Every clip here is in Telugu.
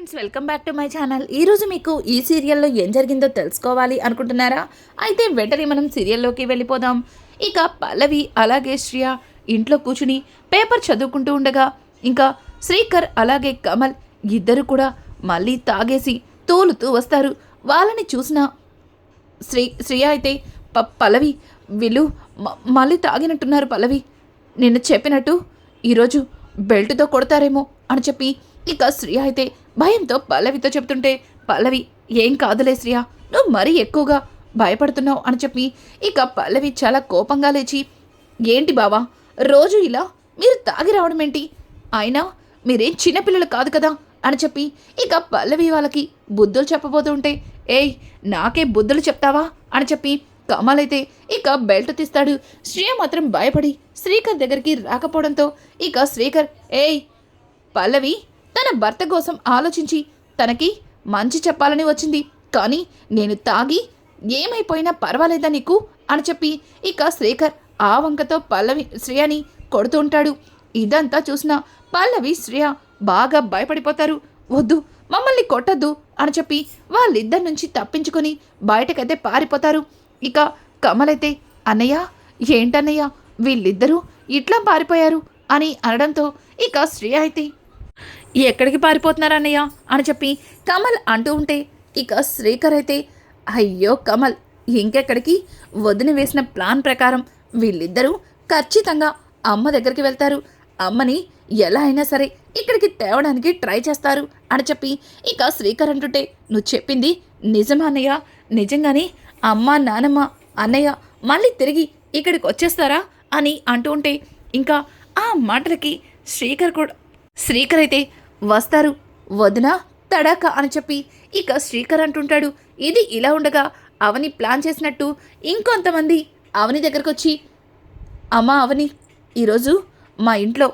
Friends welcome back to my channel. ఈరోజు మీకు ఈ సీరియల్లో ఏం జరిగిందో తెలుసుకోవాలి అనుకుంటున్నారా? అయితే వెంటనే మనం సీరియల్లోకి వెళ్ళిపోదాం. ఇక పల్లవి అలాగే శ్రియ ఇంట్లో కూర్చుని పేపర్ చదువుకుంటూ ఉండగా ఇంకా శ్రీకర్ అలాగే కమల్ ఇద్దరు కూడా మళ్ళీ తాగేసి తోలుతూ వస్తారు. వాళ్ళని చూసిన శ్రీ శ్రియ అయితే ప పల్లవి వీళ్ళు మళ్ళీ తాగినట్టున్నారు పల్లవి. నేను చెప్పినట్టు ఈరోజు బెల్ట్తో కొడతారేమో అని చెప్పి ఇక శ్రియ అయితే భయంతో పల్లవితో చెప్తుంటే పల్లవి ఏం కాదులే శ్రియ నువ్వు మరీ ఎక్కువగా భయపడుతున్నావు అని చెప్పి ఇక పల్లవి చాలా కోపంగా లేచి ఏంటి బావా రోజు ఇలా మీరు తాగి రావడం ఏంటి? అయినా మీరేం చిన్నపిల్లలు కాదు కదా? అని చెప్పి ఇక పల్లవి వాళ్ళకి బుద్ధులు చెప్పబోతుంటే ఏయ్ నాకే బుద్ధులు చెప్తావా? అని చెప్పి కమల్ అయితే ఇక బెల్ట్ తీస్తాడు. శ్రియ మాత్రం భయపడి శ్రీకర్ దగ్గరికి రాకపోవడంతో ఇక శ్రీకర్ ఏయ్ పల్లవి తన భర్త కోసం ఆలోచించి తనకి మంచి చెప్పాలని వచ్చింది. కానీ నేను తాగి ఏమైపోయినా పర్వాలేదా నీకు? అని చెప్పి ఇక శ్రీకర్ ఆ వంకతో పల్లవి శ్రేయని కొడుతూ ఉంటాడు. ఇదంతా చూసిన పల్లవి శ్రేయ బాగా భయపడిపోతారు. వద్దు మమ్మల్ని కొట్టద్దు అని చెప్పి వాళ్ళిద్దరి నుంచి తప్పించుకొని బయటకైతే పారిపోతారు. ఇక కమలైతే అన్నయ్య ఏంటన్నయ్య? వీళ్ళిద్దరూ ఇట్లా పారిపోయారు? అని అనడంతో ఇక శ్రేయ అయితే ఎక్కడికి పారిపోతున్నారు అన్నయ్య? అని చెప్పి కమల్ అంటూ ఉంటే ఇక శ్రీకర్ అయితే అయ్యో కమల్ ఇంకెక్కడికి? వదిన వేసిన ప్లాన్ ప్రకారం వీళ్ళిద్దరూ ఖచ్చితంగా అమ్మ దగ్గరికి వెళ్తారు. అమ్మని ఎలా అయినా సరే ఇక్కడికి తేవడానికి ట్రై చేస్తారు అని చెప్పి ఇక శ్రీకర్ అంటుంటే నువ్వు చెప్పింది నిజమా అన్నయ్య? నిజంగానే అమ్మ నానమ్మ అన్నయ్య మళ్ళీ తిరిగి ఇక్కడికి వచ్చేస్తారా? అని అంటూ ఉంటే ఇంకా ఆ మాటలకి శ్రీకర్ కూడా శ్రీకర్ అయితే వస్తారు. వదినా తడాక అని చెప్పి ఇక శ్రీకర్ అంటుంటాడు. ఇది ఇలా ఉండగా అవని ప్లాన్ చేసినట్టు ఇంకొంతమంది అవని దగ్గరకు వచ్చి అమ్మా అవని ఈరోజు మా ఇంట్లో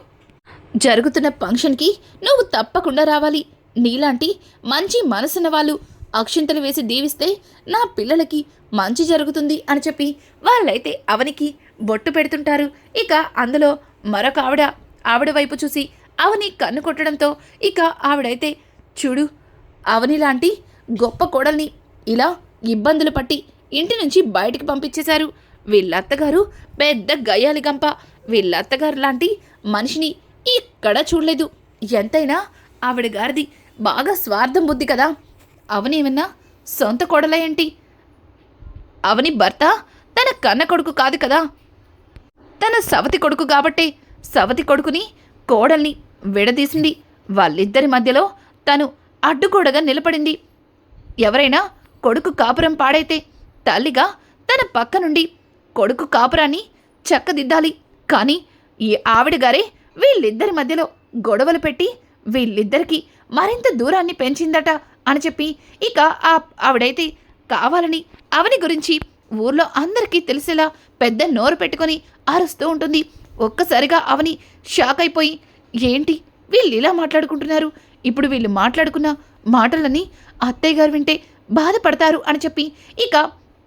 జరుగుతున్న ఫంక్షన్కి నువ్వు తప్పకుండా రావాలి. నీలాంటి మంచి మనసున్న వాళ్ళు అక్షింతలు వేసి దీవిస్తే నా పిల్లలకి మంచి జరుగుతుంది అని చెప్పి వాళ్ళైతే అవనికి బొట్టు పెడుతుంటారు. ఇక అందులో మరొక ఆవిడ ఆవిడ వైపు చూసి అవని కన్ను కొట్టడంతో ఇక ఆవిడైతే చూడు అవని లాంటి గొప్ప కోడల్ని ఇలా ఇబ్బందులు పట్టి ఇంటి నుంచి బయటికి పంపించేశారు. వీళ్ళత్తగారు పెద్ద గయ్యాలి గంప వీళ్ళత్తగారు లాంటి మనిషిని ఇక్కడ చూడలేదు. ఎంతైనా ఆవిడ గారిది బాగా స్వార్థం బుద్ధి కదా. అవనేమన్నా సొంత కోడలేంటి అవని భర్త తన కన్న కొడుకు కాదు కదా. తన సవతి కొడుకు కాబట్టే సవతి కొడుకుని కోడల్ని విడదీసింది. వాళ్ళిద్దరి మధ్యలో తను అడ్డుగోడగా నిలబడింది. ఎవరైనా కొడుకు కాపురం పాడైతే తల్లిగా తన పక్క నుండి కొడుకు కాపురాన్ని చక్కదిద్దాలి. కానీ ఈ ఆవిడ గారే వీళ్ళిద్దరి మధ్యలో గొడవలు పెట్టి వీళ్ళిద్దరికి మరింత దూరాన్ని పెంచిందట అని చెప్పి ఇక ఆ ఆవిడైతే కావాలని అవని గురించి ఊర్లో అందరికీ తెలిసేలా పెద్ద నోరు పెట్టుకొని అరుస్తూ ఉంటుంది. ఒక్కసారిగా అవని షాక్ అయిపోయి ఏంటి? వీళ్ళు ఇలా మాట్లాడుకుంటున్నారు? ఇప్పుడు వీళ్ళు మాట్లాడుకున్న మాటలని అత్తయ్య గారు వింటే బాధపడతారు అని చెప్పి ఇక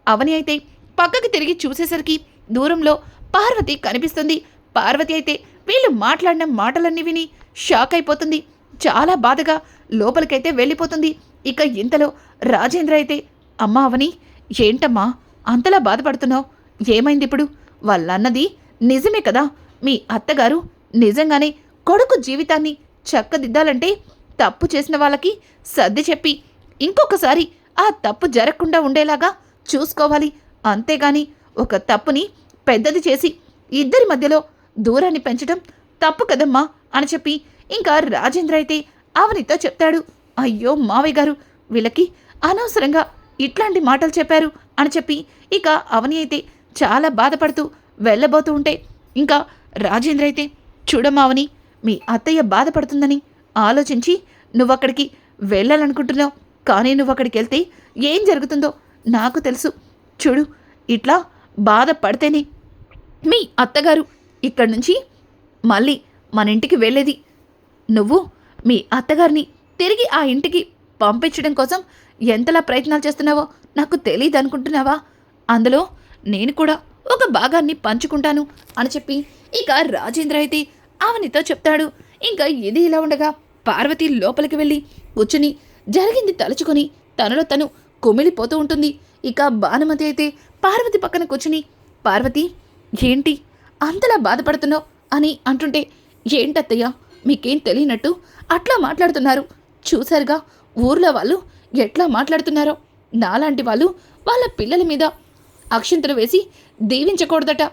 అవని అయితే పక్కకి తిరిగి చూసేసరికి దూరంలో పార్వతి కనిపిస్తుంది. పార్వతి అయితే వీళ్ళు మాట్లాడిన మాటలన్నీ విని షాక్ అయిపోతుంది. చాలా బాధగా లోపలికైతే వెళ్ళిపోతుంది. ఇక ఇంతలో రాజేంద్ర అయితే అమ్మా అవని ఏంటమ్మా? అంతలా బాధపడుతున్నావు? ఏమైంది ఇప్పుడు? వాళ్ళన్నది నిజమే కదా? మీ అత్తగారు నిజంగానే కొడుకు జీవితాన్ని చక్కదిద్దాలంటే తప్పు చేసిన వాళ్ళకి సర్ది చెప్పి ఇంకొకసారి ఆ తప్పు జరగకుండా ఉండేలాగా చూసుకోవాలి. అంతేగాని ఒక తప్పుని పెద్దది చేసి ఇద్దరి మధ్యలో దూరాన్ని పెంచడం తప్పు కదమ్మా అని చెప్పి ఇంకా రాజేంద్ర అయితే అవనితో చెప్తాడు. అయ్యో మావయ్య గారు వీళ్ళకి అనవసరంగా ఇట్లాంటి మాటలు చెప్పారు అని చెప్పి ఇక అవని అయితే చాలా బాధపడుతూ వెళ్ళబోతూ ఉంటే ఇంకా రాజేంద్ర అయితే చూడమావని మీ అత్తయ్య బాధపడుతుందని ఆలోచించి నువ్వు అక్కడికి వెళ్ళాలనుకుంటున్నావు. కానీ నువ్వు అక్కడికి వెళ్తే ఏం జరుగుతుందో నాకు తెలుసు. చూడు ఇట్లా బాధపడితేనే మీ అత్తగారు ఇక్కడి నుంచి మళ్ళీ మన ఇంటికి వెళ్ళేది. నువ్వు మీ అత్తగారిని తిరిగి ఆ ఇంటికి పంపించడం కోసం ఎంతలా ప్రయత్నాలు చేస్తున్నావో నాకు తెలియదు అనుకుంటున్నావా అందులో నేను కూడా ఒక భాగాన్ని పంచుకుంటాను అని చెప్పి ఇక రాజేంద్ర అయితే ఆమెనితో చెప్తాడు. ఇంకా ఇది ఇలా ఉండగా పార్వతి లోపలికి వెళ్ళి కూర్చుని జరిగింది తలుచుకొని తనలో తను కుమిలిపోతూ ఉంటుంది. ఇక భానుమతి అయితే పార్వతి పక్కన కూర్చుని పార్వతి ఏంటి అంతలా బాధపడుతున్నావు? అని అంటుంటే ఏంటత్తయ్య మీకేం తెలియనట్టు అట్లా మాట్లాడుతున్నారు. చూసారుగా ఊర్లో వాళ్ళు ఎట్లా మాట్లాడుతున్నారో. నాలాంటి వాళ్ళు వాళ్ళ పిల్లల మీద అక్షంతలు వేసి దీవించకూడదట.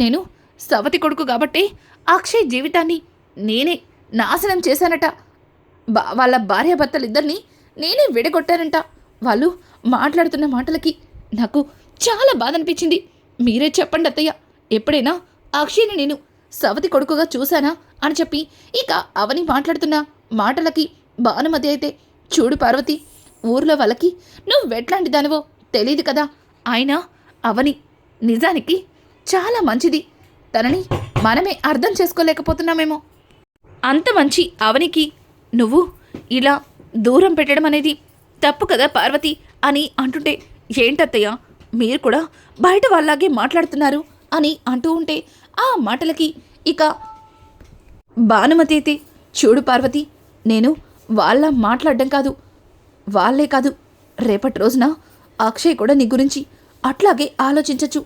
నేను సవతి కొడుకు కాబట్టి అక్షయ్ జీవితాన్ని నేనే నాశనం చేశానట. బా వాళ్ళ భార్యాభర్తలిద్దరినీ నేనే విడగొట్టానంట. వాళ్ళు మాట్లాడుతున్న మాటలకి నాకు చాలా బాధ అనిపించింది మీరే చెప్పండి అత్తయ్య. ఎప్పుడైనా అక్షయ్ని నేను సవతి కొడుకుగా చూశానా అని చెప్పి ఇక అవని మాట్లాడుతున్న మాటలకి భానుమతి అయితే చూడు పార్వతి ఊర్లో వాళ్ళకి నువ్వు ఎట్లాంటి దానివో తెలియదు కదా. ఆయన అవని నిజానికి చాలా మంచిది. తనని మనమే అర్థం చేసుకోలేకపోతున్నామేమో. అంత మంచి అవనికి నువ్వు ఇలా దూరం పెట్టడం అనేది తప్పు కదా పార్వతి అని అంటుంటే ఏంటత్తయ్య మీరు కూడా బయట వాళ్ళలాగే మాట్లాడుతున్నారు అని అంటూ ఉంటే ఆ మాటలకి ఇక భానుమతి అయితే చూడు పార్వతి నేను వాళ్ళ మాట్లాడడం కాదు వాళ్ళే కాదు రేపటి రోజున అక్షయ్ కూడా నీ గురించి అట్లాగే ఆలోచించచ్చు.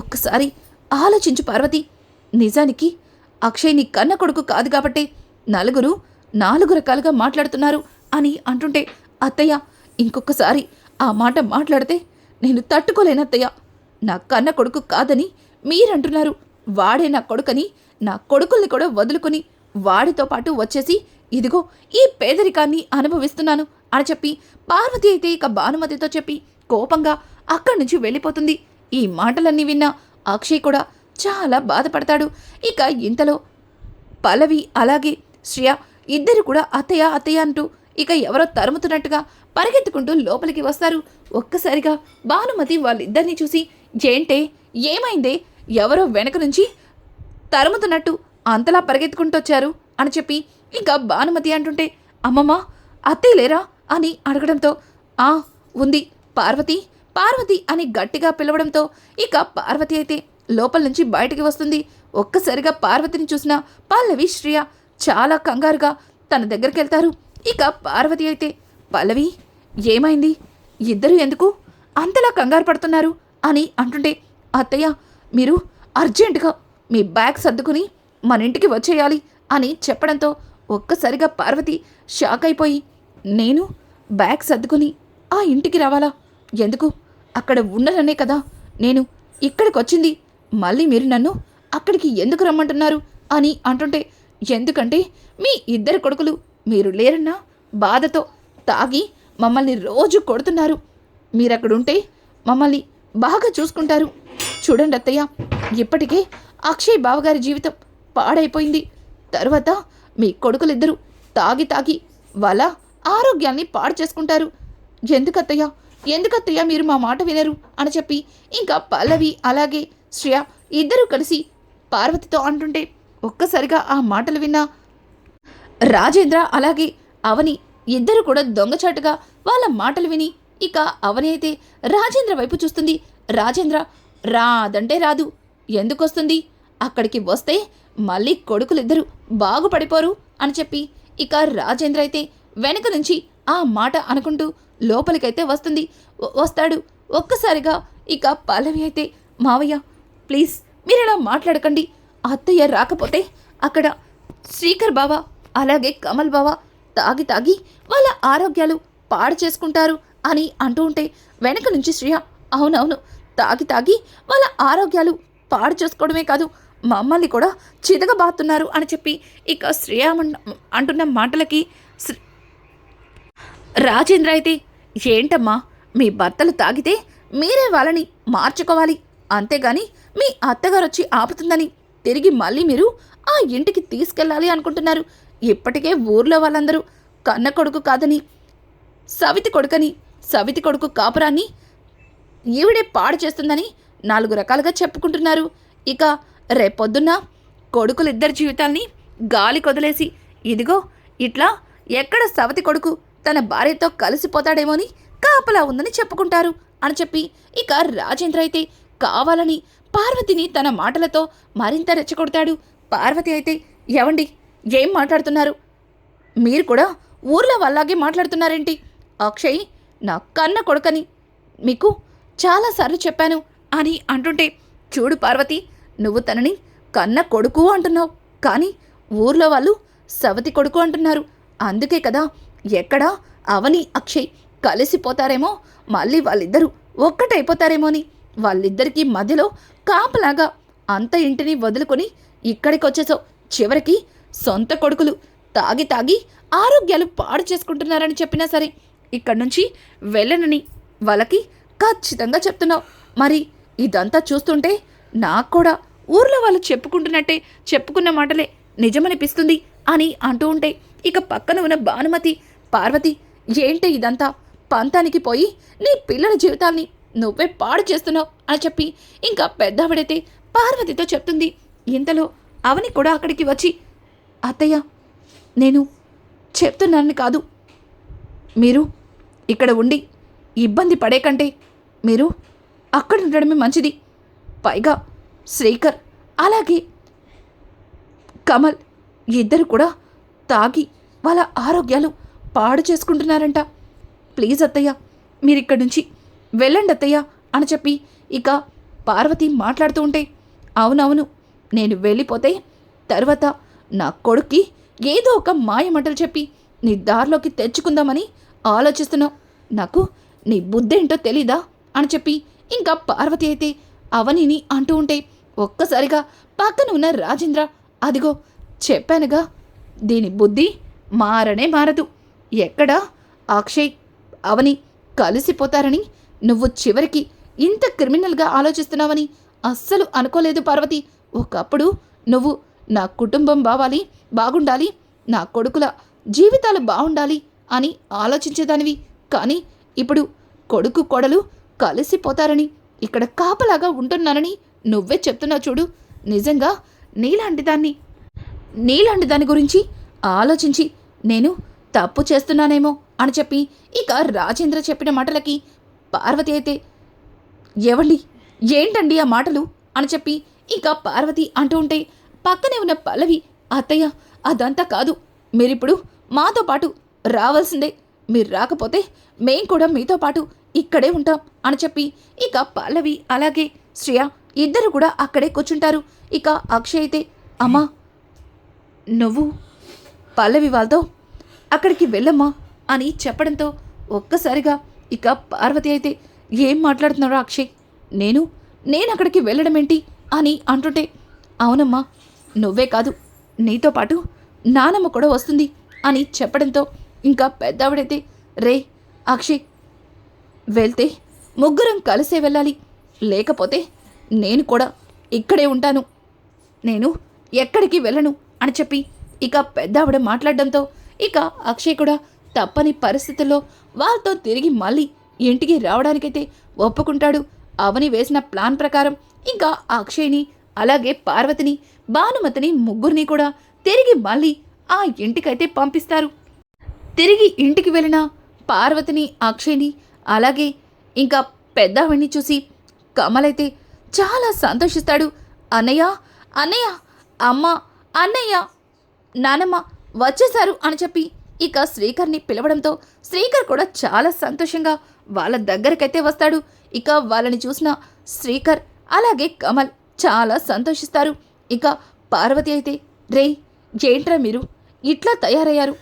ఒక్కసారి ఆలోచించు పార్వతి. నిజానికి అక్షయ్ నీ కన్న కొడుకు కాదు కాబట్టి నలుగురు నాలుగు రకాలుగా మాట్లాడుతున్నారు అని అంటుంటే అత్తయ్య ఇంకొకసారి ఆ మాట మాట్లాడితే నేను తట్టుకోలేనత్తయ్య నా కన్న కొడుకు కాదని మీరంటున్నారు. వాడే నా కొడుకని నా కొడుకుల్ని కూడా వదులుకొని వాడితో పాటు వచ్చేసి ఇదిగో ఈ పేదరికాన్ని అనుభవిస్తున్నాను అని చెప్పి పార్వతి అయితే ఇక భానుమతితో చెప్పి కోపంగా అక్కడి నుంచి వెళ్ళిపోతుంది. ఈ మాటలన్నీ విన్న అక్షయ్ కూడా చాలా బాధపడతాడు. ఇక ఇంతలో పల్లవి అలాగే శ్రియ ఇద్దరు కూడా అత్తయ్య అత్తయ్య అంటూ ఇక ఎవరో తరుముతున్నట్టుగా పరిగెత్తుకుంటూ లోపలికి వస్తారు. ఒక్కసారిగా భానుమతి వాళ్ళిద్దరిని చూసి ఏంటే? ఏమైందే? ఎవరో వెనక నుంచి తరుముతున్నట్టు అంతలా పరిగెత్తుకుంటొచ్చారు అని చెప్పి ఇంకా భానుమతి అంటుంటే అమ్మమ్మ అత్తయ్య లేరా? అని అడగడంతో ఆ ఉంది పార్వతి పార్వతి అని గట్టిగా పిలవడంతో ఇక పార్వతి అయితే లోపల నుంచి బయటికి వస్తుంది. ఒక్కసారిగా పార్వతిని చూసిన పల్లవి శ్రియ చాలా కంగారుగా తన దగ్గరికి వెళ్తారు. ఇక పార్వతి అయితే పల్లవి ఏమైంది? ఇద్దరు ఎందుకు అంతలా కంగారు పడుతున్నారు? అని అంటుంటే అత్తయ్య మీరు అర్జెంటుగా మీ బ్యాగ్ సర్దుకుని మన ఇంటికి వచ్చేయాలి అని చెప్పడంతో ఒక్కసారిగా పార్వతి షాక్ అయిపోయి నేను బ్యాగ్ సర్దుకుని ఆ ఇంటికి రావాలా? ఎందుకు? అక్కడ ఉండననే కదా. నేను ఇక్కడికి వచ్చింది మళ్ళీ మీరు నన్ను అక్కడికి ఎందుకు రమ్మంటున్నారు? అని అంటుంటే ఎందుకంటే మీ ఇద్దరు కొడుకులు మీరు లేరన్నా బాధతో తాగి మమ్మల్ని రోజు కొడుతున్నారు. మీరు అక్కడుంటే మమ్మల్ని బాగా చూసుకుంటారు. చూడండి అత్తయ్య ఇప్పటికే అక్షయ్ బావగారి జీవితం పాడైపోయింది. తరువాత మీ కొడుకులిద్దరూ తాగి తాగి వాళ్ళ ఆరోగ్యాన్ని పాడు చేసుకుంటారు. ఎందుకత్తయ్య ఎందుకత్తయ్య మీరు మా మాట వినరు? అని చెప్పి ఇంకా పల్లవి అలాగే శ్రేయ ఇద్దరూ కలిసి పార్వతితో అంటుంటే ఒక్కసారిగా ఆ మాటలు విన్నా రాజేంద్ర అలాగే అవని ఇద్దరు కూడా దొంగచాటుగా వాళ్ళ మాటలు విని ఇక అవని అయితే రాజేంద్ర వైపు చూస్తుంది. రాజేంద్ర రాదంటే రాదు. ఎందుకొస్తుంది? అక్కడికి వస్తే మళ్ళీ కొడుకులిద్దరూ బాగుపడిపోరు అని చెప్పి ఇక రాజేంద్ర అయితే వెనక నుంచి ఆ మాట అనుకుంటూ లోపలికైతే వస్తుంది. వస్తాడు. ఒక్కసారిగా ఇక పల్లవి అయితే మావయ్య ప్లీజ్ మీరు ఇలా మాట్లాడకండి. అత్తయ్య రాకపోతే అక్కడ శ్రీకర్ బావ అలాగే కమల్ బావ తాగి తాగి వాళ్ళ ఆరోగ్యాలు పాడు చేసుకుంటారు అని అంటూ ఉంటే వెనక నుంచి శ్రియ అవునవును తాగి తాగి వాళ్ళ ఆరోగ్యాలు పాడు చేసుకోవడమే కాదు మమ్మల్ని కూడా చితగబాతున్నారు అని చెప్పి ఇక శ్రేయ అంటున్న మాటలకి రాజేంద్ర అయితే ఏంటమ్మా మీ భర్తలు తాగితే మీరే వాళ్ళని మార్చుకోవాలి. అంతేగాని మీ అత్తగారు వచ్చి ఆపుతుందని తిరిగి మళ్ళీ మీరు ఆ ఇంటికి తీసుకెళ్ళాలి అనుకుంటున్నారు. ఇప్పటికే ఊర్లో వాళ్ళందరూ కన్న కొడుకు కాదని సవితి కొడుకని సవితి కొడుకు కాపురాన్ని ఈవిడే పాడు చేస్తుందని నాలుగు రకాలుగా చెప్పుకుంటున్నారు. ఇక రేపొద్దున్న కొడుకులిద్దరి జీవితాల్ని గాలి కొదిలేసి ఇదిగో ఇట్లా ఎక్కడ సవతి కొడుకు తన భార్యతో కలిసిపోతాడేమోని కాపలా ఉందని చెప్పుకుంటారు అని చెప్పి ఇక రాజేంద్ర అయితే కావాలని పార్వతిని తన మాటలతో మరింత రెచ్చగొడతాడు. పార్వతి అయితే ఎవండి ఏం మాట్లాడుతున్నారు? మీరు కూడా ఊర్లో వాళ్ళగే మాట్లాడుతున్నారేంటి? అక్షయ్ నా కన్న కొడుకని మీకు చాలాసార్లు చెప్పాను అని అంటుంటే చూడు పార్వతి నువ్వు తనని కన్న కొడుకు అంటున్నావు. కానీ ఊర్లో వాళ్ళు సవతి కొడుకు అంటున్నారు. అందుకే కదా ఎక్కడా అవని అక్షయ్ కలిసిపోతారేమో మళ్ళీ వాళ్ళిద్దరూ ఒక్కటైపోతారేమో అని వాళ్ళిద్దరికీ మధ్యలో కాపలాగా అంత ఇంటిని వదులుకొని ఇక్కడికి వచ్చేసావు చివరికి సొంత కొడుకులు తాగి తాగి ఆరోగ్యాలు పాడు చేసుకుంటున్నారని చెప్పినా సరే ఇక్కడి నుంచి వెళ్ళనని వాళ్ళకి ఖచ్చితంగా చెప్తున్నావు. మరి ఇదంతా చూస్తుంటే నాకు కూడా ఊర్లో వాళ్ళు చెప్పుకుంటున్నట్టే చెప్పుకున్న మాటలే నిజమనిపిస్తుంది అని అంటూ ఉంటే ఇక పక్కన ఉన్న భానుమతి పార్వతి ఏంటి ఇదంతా? పంతానికి పోయి నీ పిల్లల జీవితాల్ని నువ్వే పాడు చేస్తున్నావు అని చెప్పి ఇంకా పెద్దవిడైతే పార్వతితో చెప్తుంది. ఇంతలో అవని కూడా అక్కడికి వచ్చి అత్తయ్య నేను చెప్తున్నానని కాదు. మీరు ఇక్కడ ఉండి ఇబ్బంది పడే కంటే మీరు అక్కడ ఉండడమే మంచిది. పైగా శ్రీకర్ అలాగే కమల్ ఇద్దరు కూడా తాగి వాళ్ళ ఆరోగ్యాలు పాడు చేసుకుంటున్నారంట. ప్లీజ్ అత్తయ్య మీరిక్కడి నుంచి వెళ్ళండి అత్తయ్య అని చెప్పి ఇక పార్వతి మాట్లాడుతూ ఉంటే అవునవును నేను వెళ్ళిపోతే తర్వాత నా కొడుక్కి ఏదో ఒక మాయమంటలు చెప్పి నీ దారిలోకి తెచ్చుకుందామని ఆలోచిస్తున్నావు నాకు నీ బుద్ధేంటో తెలీదా అని చెప్పి ఇంకా పార్వతి అయితే అవనిని అంటూ ఉంటే ఒక్కసారిగా పక్కన ఉన్న రాజేంద్ర అదిగో చెప్పానుగా దీని బుద్ధి మారనే మారదు. ఎక్కడా అక్షయ్ అవని కలిసిపోతారని? నువ్వు చివరికి ఇంత క్రిమినల్గా ఆలోచిస్తున్నావని అస్సలు అనుకోలేదు పార్వతి. ఒకప్పుడు నువ్వు నా కుటుంబం బావాలి బాగుండాలి నా కొడుకుల జీవితాలు బాగుండాలి అని ఆలోచించేదానివి. కానీ ఇప్పుడు కొడుకు కొడలు కలిసిపోతారని ఇక్కడ కాపలాగా ఉంటున్నానని నువ్వే చెప్తున్నావు చూడు. నిజంగా నీలాంటి దాన్ని నీలాంటి దాని గురించి ఆలోచించి నేను తప్పు చేస్తున్నానేమో అని చెప్పి ఇక రాజేంద్ర చెప్పిన మాటలకి పార్వతి అయితే ఎవండి ఏంటండి ఆ మాటలు? అని చెప్పి ఇక పార్వతి అంటూ ఉంటే పక్కనే ఉన్న పల్లవి అత్తయ్య అదంతా కాదు. మీరిప్పుడు మాతో పాటు రావాల్సిందే. మీరు రాకపోతే మేం కూడా మీతో పాటు ఇక్కడే ఉంటాం. అని చెప్పి ఇక పల్లవి అలాగే శ్రేయ ఇద్దరు కూడా అక్కడే కూర్చుంటారు. ఇక అక్షయ్ అయితే అమ్మా నువ్వు పల్లవి వాళ్ళతో అక్కడికి వెళ్ళమ్మా అని చెప్పడంతో ఒక్కసారిగా ఇక పార్వతి అయితే ఏం మాట్లాడుతున్నారో అక్షయ్? నేను నేను అక్కడికి వెళ్ళడం ఏంటి అని అంటుంటే అవునమ్మా నువ్వే కాదు నీతో పాటు నానమ్మ కూడా వస్తుంది అని చెప్పడంతో ఇంకా పెద్దవిడైతే రే అక్షయ్ వెళ్తే ముగ్గురం కలిసే వెళ్ళాలి లేకపోతే నేను కూడా ఇక్కడే ఉంటాను. నేను ఎక్కడికి వెళ్ళను అని చెప్పి ఇక పెద్దావిడ మాట్లాడడంతో ఇక అక్షయ్ కూడా తప్పని పరిస్థితుల్లో వాళ్ళతో తిరిగి మళ్ళీ ఇంటికి రావడానికైతే ఒప్పుకుంటాడు. అవని వేసిన ప్లాన్ ప్రకారం ఇంకా అక్షయ్ని అలాగే పార్వతిని భానుమతిని ముగ్గురిని కూడా తిరిగి మళ్ళీ ఆ ఇంటికైతే పంపిస్తారు. తిరిగి ఇంటికి వెళ్ళిన పార్వతిని అక్షయ్ని అలాగే ఇంకా పెద్దవాడిని చూసి కమలైతే చాలా సంతోషిస్తాడు. అన్నయ్య అన్నయ్య అమ్మ అన్నయ్య నానమ్మ వచ్చేశారు అని చెప్పి ఇక శ్రీకర్ని పిలవడంతో శ్రీకర్ కూడా చాలా సంతోషంగా వాళ్ళ దగ్గరకైతే వస్తాడు. ఇక వాళ్ళని చూసిన శ్రీకర్ అలాగే కమల్ చాలా సంతోషిస్తారు. ఇక పార్వతి అయితే రే ఏంట్రా మీరు? ఇట్లా తయారయ్యారు.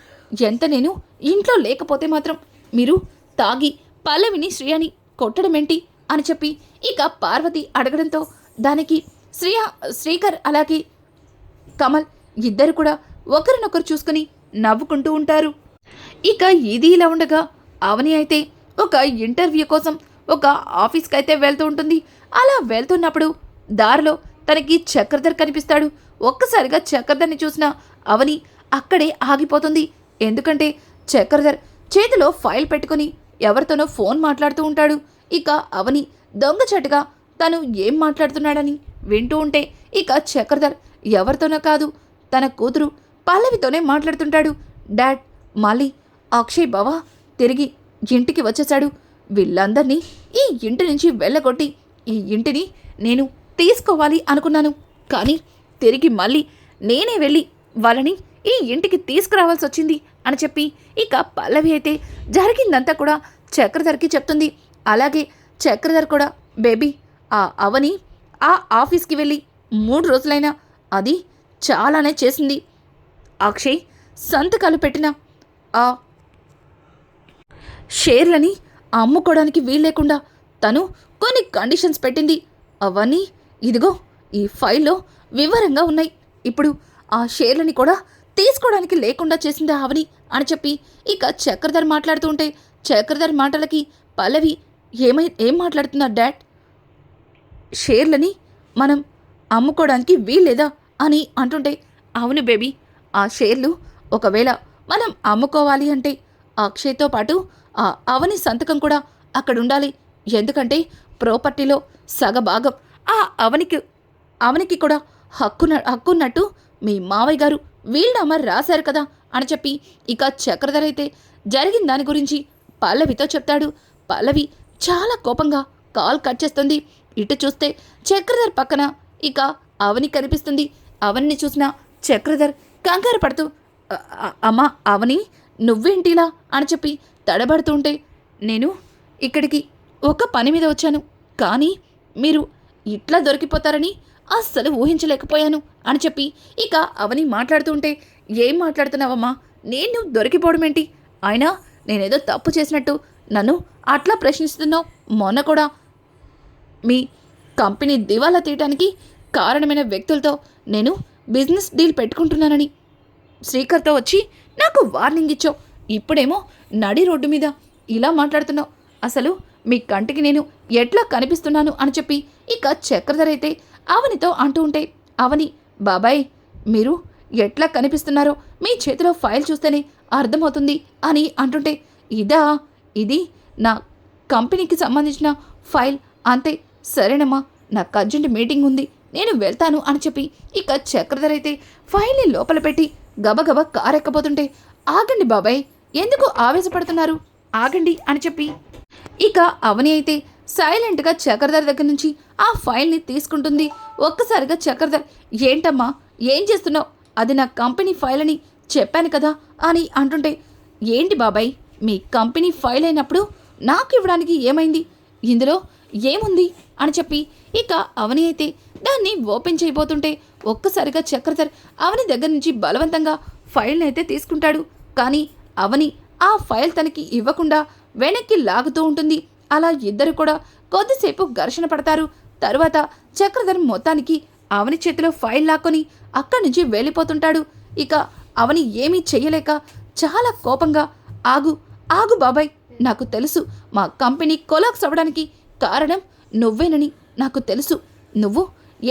ఎంత నేను ఇంట్లో లేకపోతే మాత్రం మీరు తాగి పల్లవిని శ్రేయాని కొట్టడమేంటి అని చెప్పి ఇక పార్వతి అడగడంతో దానికి శ్రేయ శ్రీకర్ అలాగే కమల్ ఇద్దరు కూడా ఒకరినొకరు చూసుకుని నవ్వుకుంటూ ఉంటారు. ఇక ఇది ఇలా ఉండగా అవని అయితే ఒక ఇంటర్వ్యూ కోసం ఒక ఆఫీస్కి అయితే వెళ్తూ ఉంటుంది. అలా వెళ్తున్నప్పుడు దారిలో తనకి చక్రధర్ కనిపిస్తాడు. ఒక్కసారిగా చక్రధర్ని చూసిన అవని అక్కడే ఆగిపోతుంది. ఎందుకంటే చక్రధర్ చేతిలో ఫైల్ పెట్టుకుని ఎవరితోనో ఫోన్ మాట్లాడుతూ ఉంటాడు. ఇక అవని దొంగచటుగా తను ఏం మాట్లాడుతున్నాడని వింటూ ఉంటే ఇక చక్రధర్ ఎవరితోనో కాదు తన కూతురు పల్లవితోనే మాట్లాడుతుంటాడు. డాడ్ మళ్ళీ అక్షయ్ బావ తిరిగి ఇంటికి వచ్చేశాడు. వీళ్ళందరినీ ఈ ఇంటి నుంచి వెళ్ళగొట్టి ఈ ఇంటిని నేను తీసుకోవాలి అనుకున్నాను. కానీ తిరిగి మళ్ళీ నేనే వెళ్ళి వాళ్ళని ఈ ఇంటికి తీసుకురావాల్సి వచ్చింది అని చెప్పి ఇక పల్లవి అయితే జరిగిందంతా కూడా చక్రధర్కి చెప్తుంది. అలాగే చక్రధర్ కూడా బేబీ ఆ అవని ఆ ఆఫీస్కి వెళ్ళి మూడు రోజులైనా అది చాలానే చేసింది. అక్షయ్ సంతకాలు పెట్టిన ఆ షేర్లని అమ్ముకోవడానికి వీల్లేకుండా తను కొన్ని కండిషన్స్ పెట్టింది. అవన్నీ ఇదిగో ఈ ఫైల్లో వివరంగా ఉన్నాయి. ఇప్పుడు ఆ షేర్లని కూడా తీసుకోవడానికి లేకుండా చేసింది అవని అని చెప్పి ఇక చక్రధర్ మాట్లాడుతూ ఉంటే చక్రధర్ మాటలకి పల్లవి ఏమై ఏం మాట్లాడుతున్నారు డాడ్? షేర్లని మనం అమ్ముకోవడానికి వీల్లేదా అని అంటుంటే అవును బేబీ ఆ షేర్లు ఒకవేళ మనం అమ్ముకోవాలి అంటే అక్షయ్తో పాటు ఆ అవని సంతకం కూడా అక్కడ ఉండాలి ఎందుకంటే ప్రాపర్టీలో సగభాగం ఆ అవనికి అవనికి కూడా హక్కున హక్కున్నట్టు మీ మావయ్య గారు వీళ్ళమ్మ రాశారు కదా అని చెప్పి ఇక చక్రధరైతే అయితే జరిగిన దాని గురించి పల్లవితో చెప్తాడు. పల్లవి చాలా కోపంగా కాల్ కట్ చేస్తుంది. ఇటు చూస్తే చక్రధర్ పక్కన ఇక అవని కనిపిస్తుంది. అవన్ని చూసిన చక్రధర్ కంగారు పడుతూ అమ్మా అవని నువ్వేంటిలా? అని చెప్పి తడబడుతుంటే నేను ఇక్కడికి ఒక పని మీద వచ్చాను. కానీ మీరు ఇట్లా దొరికిపోతారని అస్సలు ఊహించలేకపోయాను. అని చెప్పి ఇక అవని మాట్లాడుతుంటే ఏం మాట్లాడుతున్నావమ్మా? నేను దొరికిపోవడమేంటి? అయినా నేనేదో తప్పు చేసినట్టు నన్ను అట్లా ప్రశ్నిస్తున్నావు. మొన్న కూడా మీ కంపెనీ దివాలా తీయటానికి కారణమైన వ్యక్తులతో నేను బిజినెస్ డీల్ పెట్టుకుంటున్నానని. శ్రీకర్తో వచ్చి నాకు వార్నింగ్ ఇచ్చావు. ఇప్పుడేమో నడి రోడ్డు మీద ఇలా మాట్లాడుతున్నావు. అసలు మీ కంటికి నేను ఎట్లా కనిపిస్తున్నాను? అని చెప్పి ఇక చక్రధర్ అయితే అవనితో అంటూ ఉంటే అవని బాబాయ్ మీరు ఎట్లా కనిపిస్తున్నారో మీ చేతిలో ఫైల్ చూస్తేనే అర్థమవుతుంది అని అంటుంటే ఇదా ఇది నా కంపెనీకి సంబంధించిన ఫైల్. అంతే సరేనమ్మా నాకు అర్జెంట్ మీటింగ్ ఉంది. నేను వెళ్తాను అని చెప్పి ఇక చక్రధర్ అయితే ఫైల్ని లోపల పెట్టి గబగబ కారెక్కబోతుంటే ఆగండి బాబాయ్ ఎందుకు ఆవేశపడుతున్నారు? ఆగండి అని చెప్పి ఇక అవని అయితే సైలెంట్గా చక్రధర్ దగ్గర నుంచి ఆ ఫైల్ని తీసుకుంటుంది. ఒక్కసారిగా చక్రధర్ ఏంటమ్మా ఏం చేస్తున్నావు? అది నా కంపెనీ ఫైల్ అని చెప్పాను కదా అని అంటుంటే ఏంటి బాబాయ్ మీ కంపెనీ ఫైల్ అయినప్పుడు నాకు ఇవ్వడానికి ఏమైంది? ఇందులో ఏముంది? అని చెప్పి ఇక అవని అయితే దాన్ని ఓపెన్ చేయబోతుంటే ఒక్కసారిగా చక్రధర్ అవని దగ్గర నుంచి బలవంతంగా ఫైల్ని అయితే తీసుకుంటాడు. కానీ అవని ఆ ఫైల్ తనకి ఇవ్వకుండా వెనక్కి లాగుతూ ఉంటుంది. అలా ఇద్దరు కూడా కొద్దిసేపు ఘర్షణ పడతారు. తరువాత చక్రధర్ మొత్తానికి అవని చేతిలో ఫైల్ లాక్కొని అక్కడి నుంచి వెళ్ళిపోతుంటాడు. ఇక అవని ఏమీ చేయలేక చాలా కోపంగా ఆగు ఆగు బాబాయ్ నాకు తెలుసు మా కంపెనీ కొలాక్స్ అవ్వడానికి కారణం నువ్వేనని నాకు తెలుసు. నువ్వు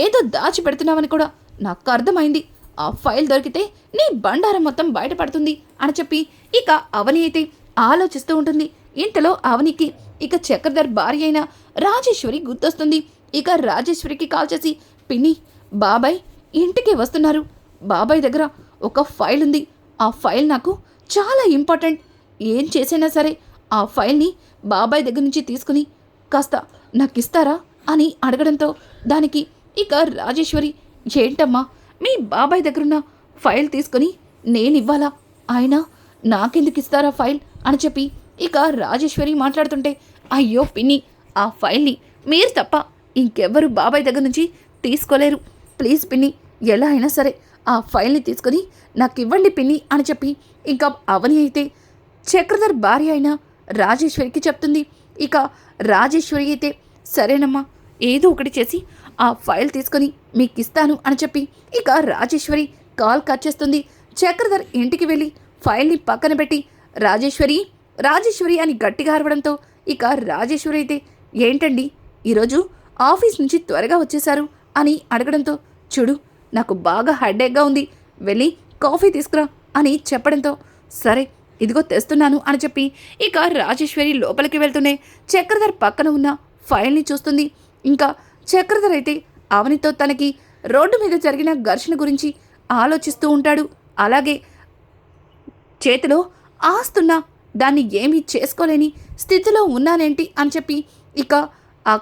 ఏదో దాచిపెడుతున్నావని కూడా నాకు అర్థమైంది. ఆ ఫైల్ దొరికితే నీ బండారం మొత్తం బయటపడుతుంది అని చెప్పి ఇక అవని అయితే ఆలోచిస్తూ ఉంటుంది. ఇంతలో అవనికి ఇక చక్రధర్ భార్య అయిన రాజేశ్వరి గుర్తొస్తుంది. ఇక రాజేశ్వరికి కాల్ చేసి పిన్ని బాబాయ్ ఇంటికి వస్తున్నారు. బాబాయ్ దగ్గర ఒక ఫైల్ ఉంది. ఆ ఫైల్ నాకు చాలా ఇంపార్టెంట్. ఏం చేసైనా సరే ఆ ఫైల్ని బాబాయ్ దగ్గర నుంచి తీసుకుని కాస్త నాకు ఇస్తారా అని అడగడంతో దానికి ఇక రాజేశ్వరి ఏంటమ్మా మీ బాబాయ్ దగ్గరున్న ఫైల్ తీసుకుని నేను ఇవ్వాలా ఆయన నాకెందుకు ఇస్తారా ఫైల్? అని చెప్పి ఇక రాజేశ్వరి మాట్లాడుతుంటే అయ్యో పిన్ని ఆ ఫైల్ని మీరు తప్ప ఇంకెవ్వరు బాబాయ్ దగ్గర నుంచి తీసుకోలేరు. ప్లీజ్ పిన్ని ఎలా అయినా సరే ఆ ఫైల్ని తీసుకొని నాకు ఇవ్వండి పిన్ని అని చెప్పి ఇంకా అవని అయితే చక్రధర్ భార్య అయిన రాజేశ్వరికి చెప్తుంది. ఇక రాజేశ్వరి అయితే సరేనమ్మా ఏదో ఒకటి చేసి ఆ ఫైల్ తీసుకొని మీకు ఇస్తాను అని చెప్పి ఇక రాజేశ్వరి కాల్ కట్ చేస్తుంది. చక్రధర్ ఇంటికి వెళ్ళి ఫైల్ని పక్కన పెట్టి రాజేశ్వరి రాజేశ్వరి అని గట్టిగా అరవడంతో ఇక రాజేశ్వరి అయితే ఏంటండి ఈరోజు ఆఫీస్ నుంచి త్వరగా వచ్చేశారు అని అడగడంతో చూడు నాకు బాగా హెడేక్గా ఉంది వెళ్ళి కాఫీ తీసుకురా అని చెప్పడంతో సరే ఇదిగో తెస్తున్నాను అని చెప్పి ఇక రాజేశ్వరి లోపలికి వెళ్తూనే చక్రధర్ పక్కన ఉన్న ఫైల్ని చూస్తుంది. ఇంకా చక్రధర్ అయితే అవనితో తనకి రోడ్డు మీద జరిగిన ఘర్షణ గురించి ఆలోచిస్తూ ఉంటాడు. అలాగే చేతిలో ఆస్తున్నా దాన్ని ఏమీ చేసుకోలేని స్థితిలో ఉన్నానేంటి అని చెప్పి ఇక ఆ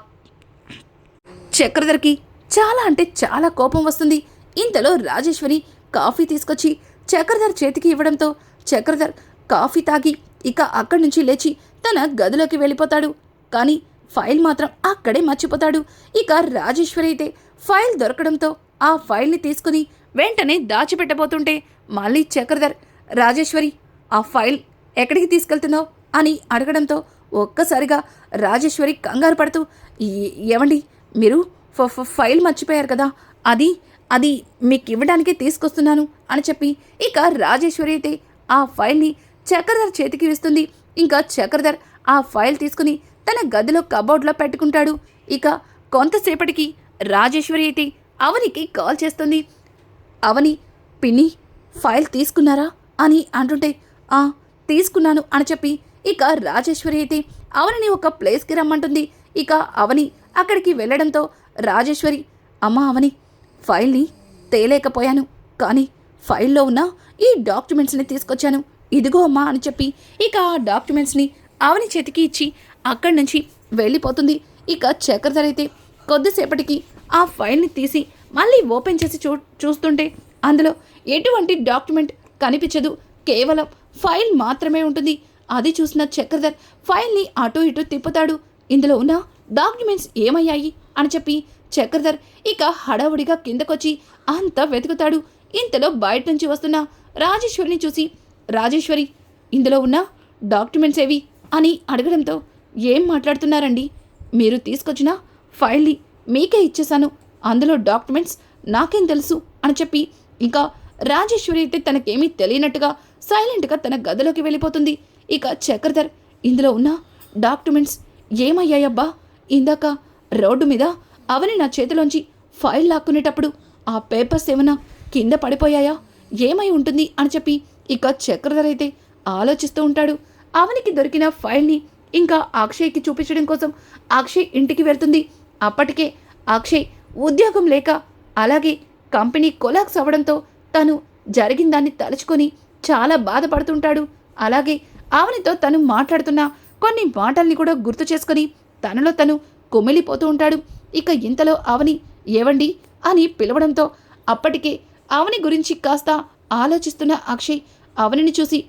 చక్రధర్కి చాలా అంటే చాలా కోపం వస్తుంది. ఇంతలో రాజేశ్వరి కాఫీ తీసుకొచ్చి చక్రధర్ చేతికి ఇవ్వడంతో చక్రధర్ కాఫీ తాగి ఇక అక్కడి నుంచి లేచి తన గదిలోకి వెళ్ళిపోతాడు. కానీ ఫైల్ మాత్రం అక్కడే మర్చిపోతాడు. ఇక రాజేశ్వరి అయితే ఫైల్ దొరకడంతో ఆ ఫైల్ని తీసుకుని వెంటనే దాచిపెట్టబోతుంటే మళ్ళీ చక్రధర్ రాజేశ్వరి ఆ ఫైల్ ఎక్కడికి తీసుకెళ్తున్నావు? అని అడగడంతో ఒక్కసారిగా రాజేశ్వరి కంగారు పడుతూ ఏమండి మీరు ఫైల్ మర్చిపోయారు కదా అది అది మీకు ఇవ్వడానికే తీసుకొస్తున్నాను అని చెప్పి ఇక రాజేశ్వరి అయితే ఆ ఫైల్ని చక్రధర్ చేతికి వేస్తుంది. ఇంకా చక్రధర్ ఆ ఫైల్ తీసుకుని తన గదిలో కబోర్డ్లో పెట్టుకుంటాడు. ఇక కొంతసేపటికి రాజేశ్వరి అయితే అవనికి కాల్ చేస్తుంది. అవని పిన్ని ఫైల్ తీసుకున్నారా? అని అంటుంటే ఆ తీసుకున్నాను అని చెప్పి ఇక రాజేశ్వరి అయితే అవనిని ఒక ప్లేస్కి రమ్మంటుంది. ఇక అవని అక్కడికి వెళ్ళడంతో రాజేశ్వరి అమ్మ అవని ఫైల్ని తేలేకపోయాను. కానీ ఫైల్లో ఉన్న ఈ డాక్యుమెంట్స్ని తీసుకొచ్చాను. ఇదిగో అమ్మా అని చెప్పి ఇక ఆ డాక్యుమెంట్స్ని ఆవిని చేతికి ఇచ్చి అక్కడి నుంచి వెళ్ళిపోతుంది. ఇక చక్రధర్ అయితే కొద్దిసేపటికి ఆ ఫైల్ని తీసి మళ్ళీ ఓపెన్ చేసి చూ చూస్తుంటే అందులో ఎటువంటి డాక్యుమెంట్ కనిపించదు. కేవలం ఫైల్ మాత్రమే ఉంటుంది. అది చూసిన చక్రధర్ ఫైల్ని అటు ఇటు తిప్పుతాడు. ఇందులో ఉన్న డాక్యుమెంట్స్ ఏమయ్యాయి? అని చెప్పి చక్రధర్ ఇక హడావుడిగా కిందకొచ్చి అంతా వెతుకుతాడు. ఇంతలో బయట నుంచి వస్తున్న రాజేశ్వరిని చూసి రాజేశ్వరి ఇందులో ఉన్న డాక్యుమెంట్స్ ఏవి? అని అడగడంతో ఏం మాట్లాడుతున్నారండి? మీరు తీసుకొచ్చిన ఫైల్ని మీకే ఇచ్చేశాను. అందులో డాక్యుమెంట్స్ నాకేం తెలుసు? అని చెప్పి ఇంకా రాజేశ్వరి అయితే తనకేమీ తెలియనట్టుగా సైలెంట్గా తన గదిలోకి వెళ్ళిపోతుంది. ఇక చక్రధర్ ఇందులో ఉన్న డాక్యుమెంట్స్ ఏమయ్యాయబ్బా? ఇందాక రోడ్డు మీద అవని నా చేతిలోంచి ఫైల్ లాక్కునేటప్పుడు ఆ పేపర్స్ ఏమైనా కింద పడిపోయాయా? ఏమై ఉంటుంది? అని చెప్పి ఇక చక్రధర్ అయితే ఆలోచిస్తూ ఉంటాడు. అవనికి దొరికిన ఫైల్ని ఇంకా అక్షయ్కి చూపించడం కోసం అక్షయ్ ఇంటికి వెళ్తుంది. అప్పటికే అక్షయ్ ఉద్యోగం లేక అలాగే కంపెనీ కొలాక్స్ అవ్వడంతో తను జరిగిన దాన్ని తలుచుకొని చాలా బాధపడుతుంటాడు. అలాగే అవనితో తను మాట్లాడుతున్న కొన్ని మాటల్ని కూడా గుర్తు చేసుకొని తనలో తను కుమిలిపోతూ ఉంటాడు. ఇక ఇంతలో అవని ఏవండి? అని పిలవడంతో అప్పటికే అవని గురించి కాస్త ఆలోచిస్తున్న అక్షయ్ అవనిని చూసి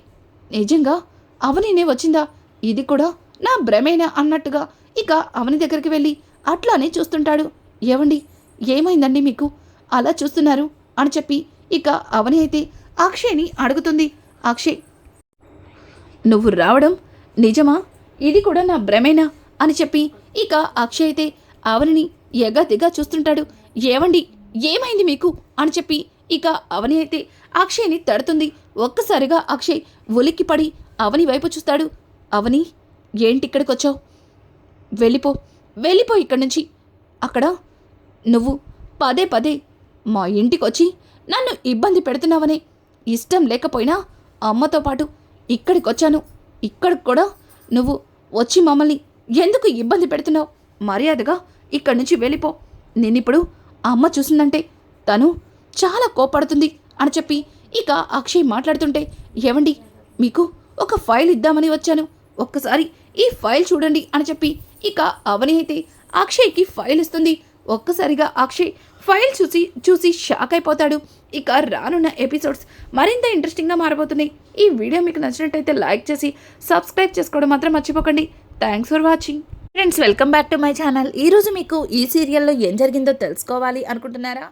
నిజంగా అవనినే వచ్చిందా? ఇది కూడా నా భ్రమేనా? అన్నట్టుగా ఇక అవని దగ్గరికి వెళ్ళి అట్లానే చూస్తుంటాడు. ఏవండి? ఏమైందండి మీకు? అలా చూస్తున్నారు? అని చెప్పి ఇక అవని అయితే అక్షయ్ని అడుగుతుంది. అక్షయ్ నువ్వు రావడం నిజమా? ఇది కూడా నా భ్రమేనా? అని చెప్పి ఇక అక్షయ్ అయితే అవనిని ఎగతిగా చూస్తుంటాడు. ఏవండి? ఏమైంది మీకు? అని చెప్పి ఇక అవని అయితే అక్షయ్ని తడుతుంది. ఒక్కసారిగా అక్షయ్ ఉలిక్కిపడి అవని వైపు చూస్తాడు. అవని ఏంటి వచ్చావు వెళ్ళిపో వెళ్ళిపో ఇక్కడి నుంచి అక్కడ నువ్వు పదే పదే మా ఇంటికి వచ్చి నన్ను ఇబ్బంది పెడుతున్నావనే. ఇష్టం లేకపోయినా అమ్మతో పాటు ఇక్కడికి వచ్చాను ఇక్కడికి కూడా నువ్వు వచ్చి మమ్మల్ని ఎందుకు ఇబ్బంది పెడుతున్నావు? మర్యాదగా ఇక్కడి నుంచి వెళ్ళిపో. నేనిప్పుడు అమ్మ చూసిందంటే తను చాలా కోపడుతుంది అని చెప్పి ఇక అక్షయ్ మాట్లాడుతుంటే ఏవండి మీకు ఒక ఫైల్ ఇద్దామని వచ్చాను. ఒక్కసారి ఈ ఫైల్ చూడండి అని చెప్పి ఇక అవని అయితే అక్షయ్కి ఫైల్ ఇస్తుంది. ఒక్కసారిగా అక్షయ్ ఫైల్ చూసి చూసి షాక్ అయిపోతాడు. ఇక రానున్న ఎపిసోడ్స్ మరింత ఇంట్రెస్టింగ్గా మారబోతున్నాయి. ఈ వీడియో మీకు నచ్చినట్టయితే లైక్ చేసి సబ్స్క్రైబ్ చేసుకోవడం మాత్రం మర్చిపోకండి. Thanks for watching. Friends welcome back to my channel ఈరోజు మీకు ఈ సీరియల్లో ఏం జరిగిందో తెలుసుకోవాలి అనుకుంటున్నారా?